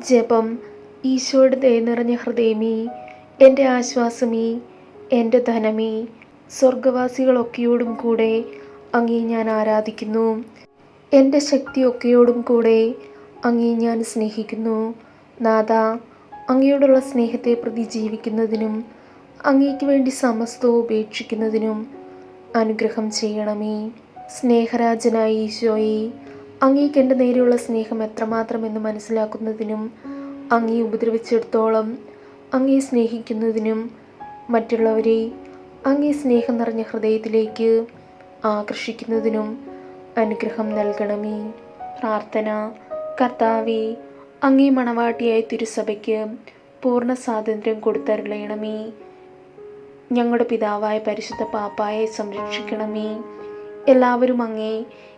ജപം ഈശോയുടെ ദയ നിറഞ്ഞ ഹൃദയമേ എന്റെ ആശ്വാസമേ എന്റെ ധനമേ സ്വർഗവാസികളൊക്കെയോടും കൂടെ അങ്ങേ ഞാൻ ആരാധിക്കുന്നു. എന്റെ ശക്തിയൊക്കെയോടും കൂടെ അങ്ങേ ഞാൻ സ്നേഹിക്കുന്നു. നാഥ അങ്ങയോടുള്ള സ്നേഹത്തെ പ്രതി ജീവിക്കുന്നതിനും അങ്ങേക്ക് വേണ്ടി സമസ്തവും ഉപേക്ഷിക്കുന്നതിനും അനുഗ്രഹം ചെയ്യണമേ. സ്നേഹരാജനായ ഈശോയെ അങ്ങേക്ക് എന്റെ നേരെയുള്ള സ്നേഹം എത്രമാത്രം എന്ന് മനസ്സിലാക്കുന്നതിനും അങ്ങേ ഉപദ്രവിച്ചിടത്തോളം അങ്ങേ സ്നേഹിക്കുന്നതിനും മറ്റുള്ളവരെ അങ്ങേ സ്നേഹം നിറഞ്ഞ ഹൃദയത്തിലേക്ക് ആകർഷിക്കുന്നതിനും അനുഗ്രഹം നൽകണമേ. പ്രാർത്ഥന. കർത്താവെ അങ്ങേ മണവാട്ടിയായ തിരുസഭയ്ക്ക് പൂർണ സ്വാതന്ത്ര്യം കൊടുത്തരുളയണമേ. ഞങ്ങളുടെ പിതാവായ പരിശുദ്ധ പാപ്പായെ സംരക്ഷിക്കണമേ. എല്ലാവരും അങ്ങേ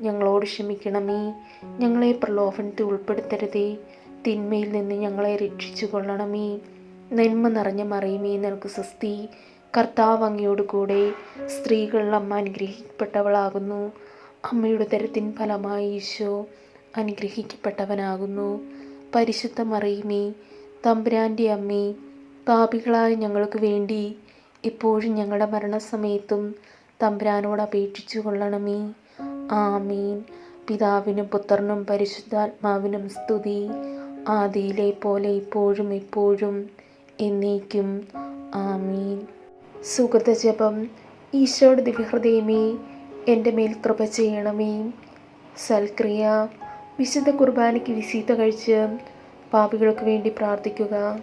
ഞങ്ങളോട് ക്ഷമിക്കണമേ. ഞങ്ങളെ പ്രലോഭനത്തിൽ ഉൾപ്പെടുത്തരുതേ. തിന്മയിൽ നിന്ന് ഞങ്ങളെ രക്ഷിച്ചു കൊള്ളണമേ. നന്മ നിറഞ്ഞ മറിയുമേ നിനക്ക് സ്വസ്തി. കർത്താവ് അങ്ങയോട് കൂടെ സ്ത്രീകൾ അമ്മ അനുഗ്രഹിക്കപ്പെട്ടവളാകുന്നു. അമ്മയുടെ തരത്തിൻ ഫലമായി ഈശോ അനുഗ്രഹിക്കപ്പെട്ടവനാകുന്നു. പരിശുദ്ധ മറിയുമേ തമ്പുരാന്റെ അമ്മേ പാപികളായ ഞങ്ങൾക്ക് വേണ്ടി എപ്പോഴും ഞങ്ങളുടെ മരണസമയത്തും തമ്പുരാനോട് അപേക്ഷിച്ചു കൊള്ളണമേ. ആമീൻ. പിതാവിനും പുത്രനും പരിശുദ്ധാത്മാവിനും സ്തുതി. ആദിയിലെ പോലെ ഇപ്പോഴും എപ്പോഴും എന്നേക്കും. ആമീൻ. സുഹൃത ജപം. ഈശോയുടെ ദിവ്യഹൃദയമേ എന്റെ മേൽ കൃപ ചെയ്യണമേ. സൽക്രിയ. വിശുദ്ധ കുർബാനയ്ക്ക് വിസീത കഴിച്ച് പാപികൾക്ക് വേണ്ടി പ്രാർത്ഥിക്കുക.